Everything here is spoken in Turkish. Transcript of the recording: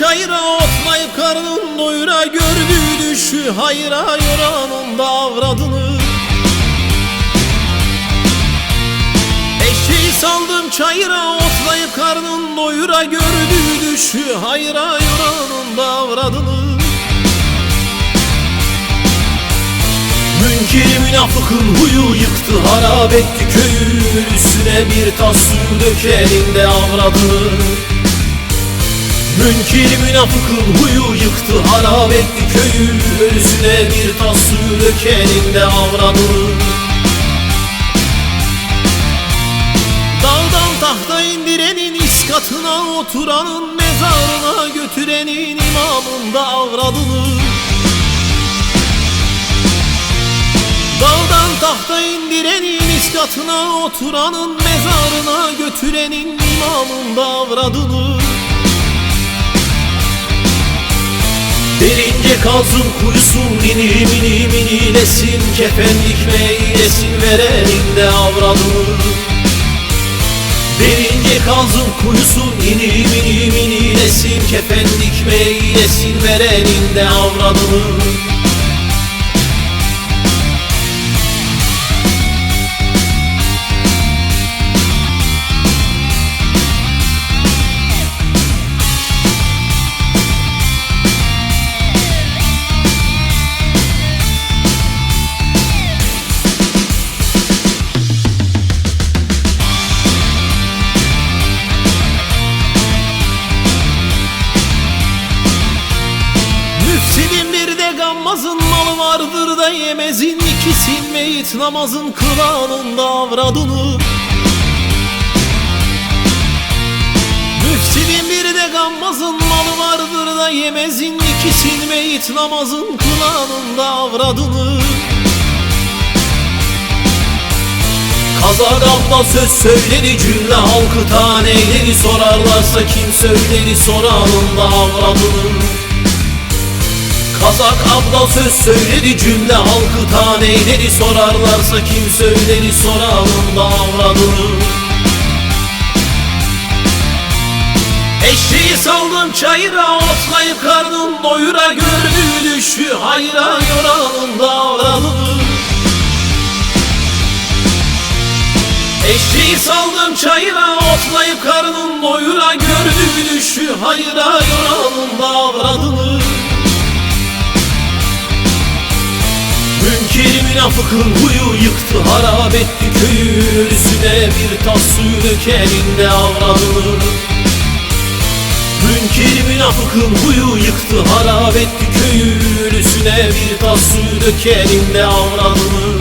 çayıra otlayıp karnın doyura Gördüğü düşü hayra yoranın da avradını. Eşeği saldım çayıra otlayıp karnın doyura Gördüğü düşü hayra yoranın da avradını. Münkiri münafıkın huyu yıktı harap etti köyü Üstüne bir tas su dökenin de avradını Münkiri münafıkın huyu yıktı harap etti köyü. Ölüsüne bir tas su dökenin de avradını Dağdan tahta indirenin iskatına oturanın Mezarına götürenin imamın da avradını Dağdan tahta indirenin iskatına oturanın Mezarına götürenin imamın da avradını Derince kalsın kuyusun mini mini minilesin Kefen dikmeylesin verenin de avradını Derince kalsın kuyusun mini mini minilesin Kefen dikmeylesin verenin de de gammazın malı vardır da yemezin ikisin meyit. Namazın kılanında avradını Müfsidin bir de gammazın malı vardır da yemezin ikisin meyit. Namazın kılanında avradını Kazadamda söz söyledi cümle halkı taneyleri sorarlarsa kim söyledi soranın da avradını Kazak abla söz söyledi cümle halkı taneyledi Sorarlarsa kim söyledi soralım da avradını Eşeği saldım çayıra otlayıp karnım doyura Gördüğü düşü hayra yoranın da avradını Eşeği saldım çayıra otlayıp karnım doyura Gördüğü düşü hayra yoranın da avradını münafıkın huyu yıktı harap etti köyü Ölüsüne bir tas su dökenin de avradını. Münkir münafıkın huyu yıktı harap etti köyü Ölüsüne bir tas su dökenin de avradını